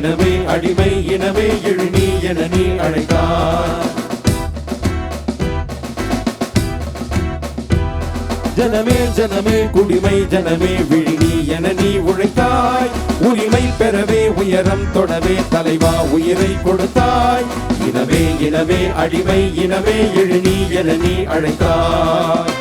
இனவே அடிமை இனவே எழுநீ என நீ அழைத்தார் ஜனமே ஜனமே குடிமை ஜனமே விழி என நீ உழைத்தாய். உரிமை பெறவே உயரம் தொடவே தலைவா உயிரை கொடுத்தாய். இனவே இனவே அடிமை இனவே எழுநீ என நீ அழைத்தாய்.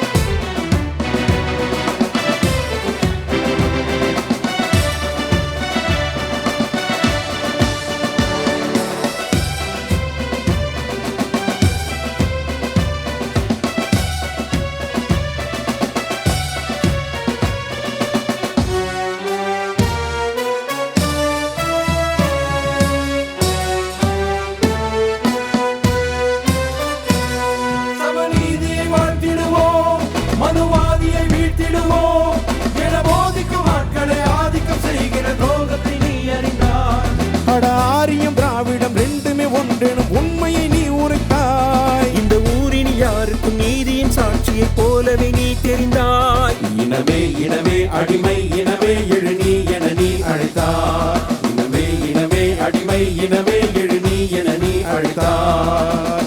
நீதியின் போலவே நீ தெரிந்தாய். இனமே இனமே அடிமை இனமே எழு நீ என நீ அழைத்தார் இனமே இனமே அடிமை இனமே எழு நீ என நீ அழைத்தார்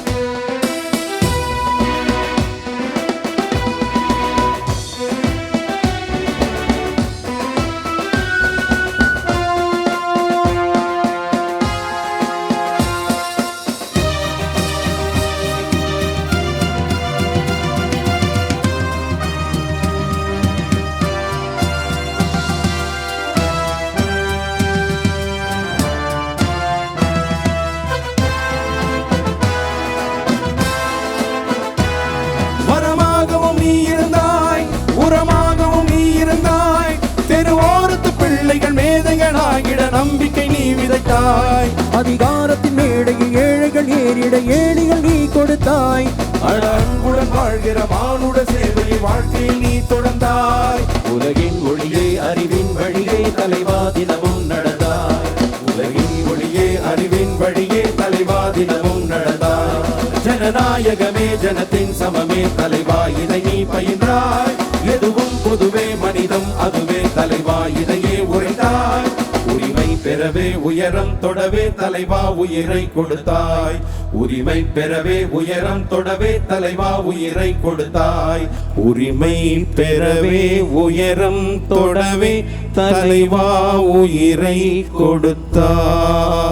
விதைத்தாய். அதிகாரத்தின் மேடையில் ஏழைகள் ஏறிட ஏழைகள் நீ கொடுத்தாய். அட அன்புடன் வாழ்கிற மானுட சேவையை வாழ்க்கையில் நீ தொடர்ந்தாய். உலகின் ஒளியே அறிவின் வழியே தலைவா தினமும் நடந்தாய். உலகின் ஒளியே அறிவின் வழியே தலைவா தினமும் நடந்தாய். ஜனநாயகமே ஜனத்தின் சமமே தலைவா இதை நீ பயின்றாய். பெறவே உயரம் தொடவே தலைவா உயிரை கொடுத்தாய். உரிமை பெறவே உயரம் தொடவே தலைவா உயிரை கொடுத்தாய். உரிமை பெறவே உயரம் தொடவே தலைவா உயிரை கொடுத்தாய்.